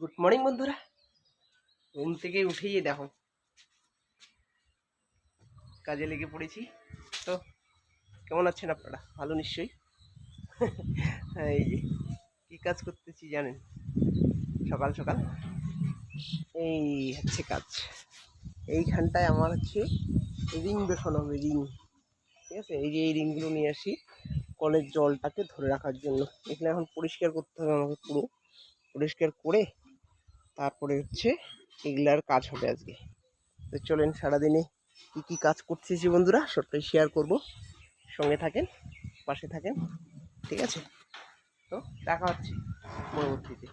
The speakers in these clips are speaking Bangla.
গুড মর্নিং বন্ধুরা। ঘুম থেকে উঠেই দেখো কাজে লেগে পড়েছি। তো কেমন আছেন আপনারা? ভালো নিশ্চয়ই। হ্যাঁ, এই যে কী কাজ করতেছি জানেন? সকাল সকাল। এই হচ্ছে কাজ। এইখানটায় আমার হচ্ছে রিং বসানো হবে রিং। ঠিক আছে? এই যে এই রিংগুলো নিয়ে আসি কলের জলটাকে ধরে রাখার জন্য। এখানে এখন পরিষ্কার করতে হবে আমাকে পুরো। পরিষ্কার করে তারপরে হচ্ছে এগুলার কাজ হবে আজকে। তো চলেন সারাদিনে কী কী কাজ করতেছি বন্ধুরা, সবটাই শেয়ার করব। সঙ্গে থাকেন, পাশে থাকেন, ঠিক আছে? তো দেখা হচ্ছে পরবর্তীতে।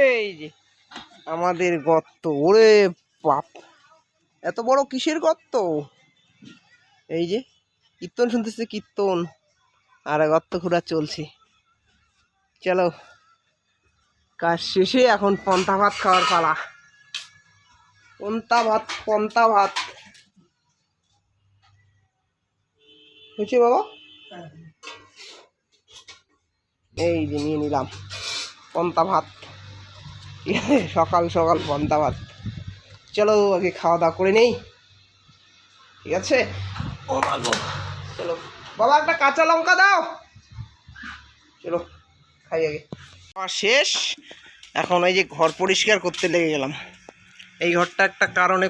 এই যে আমাদের গর্ত, ওরে বাপ! এত বড় কিসের গর্ত? এই যে কীর্তন শুনতেছে, কীর্তন। আর গর্ত ঘোরা চলছে। চলো। কাজ শেষে এখন পন্তা ভাত খাওয়ার পালা। পন্তা ভাত পন্তা ভাত। হয়েছে বাবা? এই যে নিয়ে নিলাম পন্তা ভাত। সকাল সকাল পন্তা ভাত। চলো আগে খাওয়া দাওয়া করে নেই। ঠিক আছে? ও। চলো। বাবা একটা কাঁচা লঙ্কা দাও। চলো খাই আগে। খাওয়া শেষ। এখন এই যে ঘর পরিষ্কার করতে লেগে গেলাম। এই ঘরটা একটা কারণে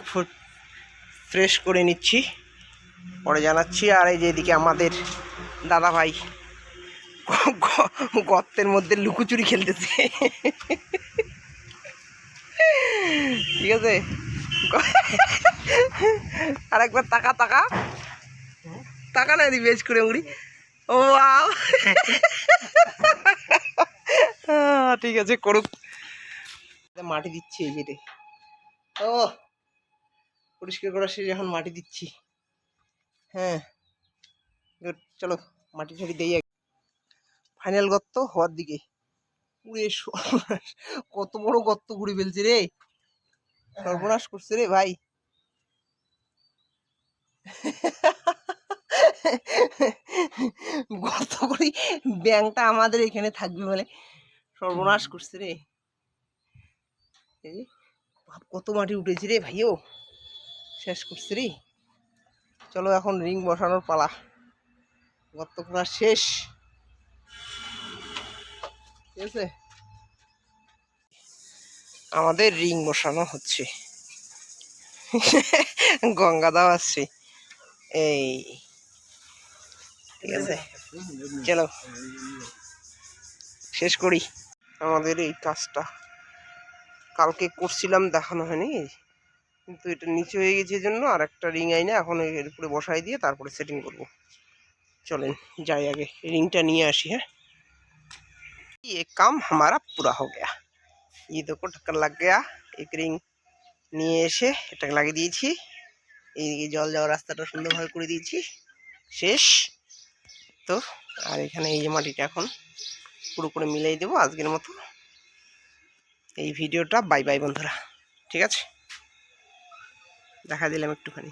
ফ্রেশ করে নিচ্ছি। পরে জানাচ্ছি আর এই যে এদিকে আমাদের দাদা ভাই গর্তের মধ্যে লুকোচুরি খেলতেছে। ঠিক আছে? আর একবার তাকা তাকা। তাকা না দি বেশ করে উড়ি। ও আহ, ঠিক আছে, করুক। মাটি দিচ্ছি এই যেতে ও, পরিষ্কার করার শেষে, এখন মাটি দিচ্ছি। হ্যাঁ চলো, মাটি ঠাটি দেই ফাইনাল গর্ত হওয়ার দিকে। উড়ে কত বড় গর্ত ঘুরে ফেলছে রে। সর্বনাশ করছে রে ভাই। গর্ত করি, ব্যাংকটা আমাদের এখানে থাকবে বলে। সর্বনাশ করছে রে। কত মাটি উঠেছে রে ভাইও। শেষ করছে রে। চলো এখন রিং বসানোর পালা। গর্ত করা শেষ। ঠিক আছে? আমাদের রিং বসানো হচ্ছে। গঙ্গা দাও আসছে। এই, ঠিক আছে? চলো। শেষ করি। আমাদের এই কাজটা। কালকে করছিলাম, দেখানো হয়নি। কিন্তু এটা নিচে হয়ে গেছে জন্য আর একটা রিং আইনে এখন এর উপরে বসাই দিয়ে তারপরে সেটিং করব। চলেন, যাই আগে, রিংটা নিয়ে আসি হ্যাঁ? ये কাম हमारा পুরা हो गया ये देखो ढक्कन লাগ गया এক রিং নিয়ে এসে এটাকে লাগিয়ে দিয়েছি। এইদিকে জল যাওয়ার রাস্তাটা সুন্দরভাবে করে দিয়েছি। শেষ। তো, আর এখানে এই যে মাটিটা এখন পুরো করে মিলাই দেবো আজকের মতো। এই ভিডিওটা, বাই বাই বন্ধুরা, ঠিক আছে? দেখা দিলাম একটুখানি।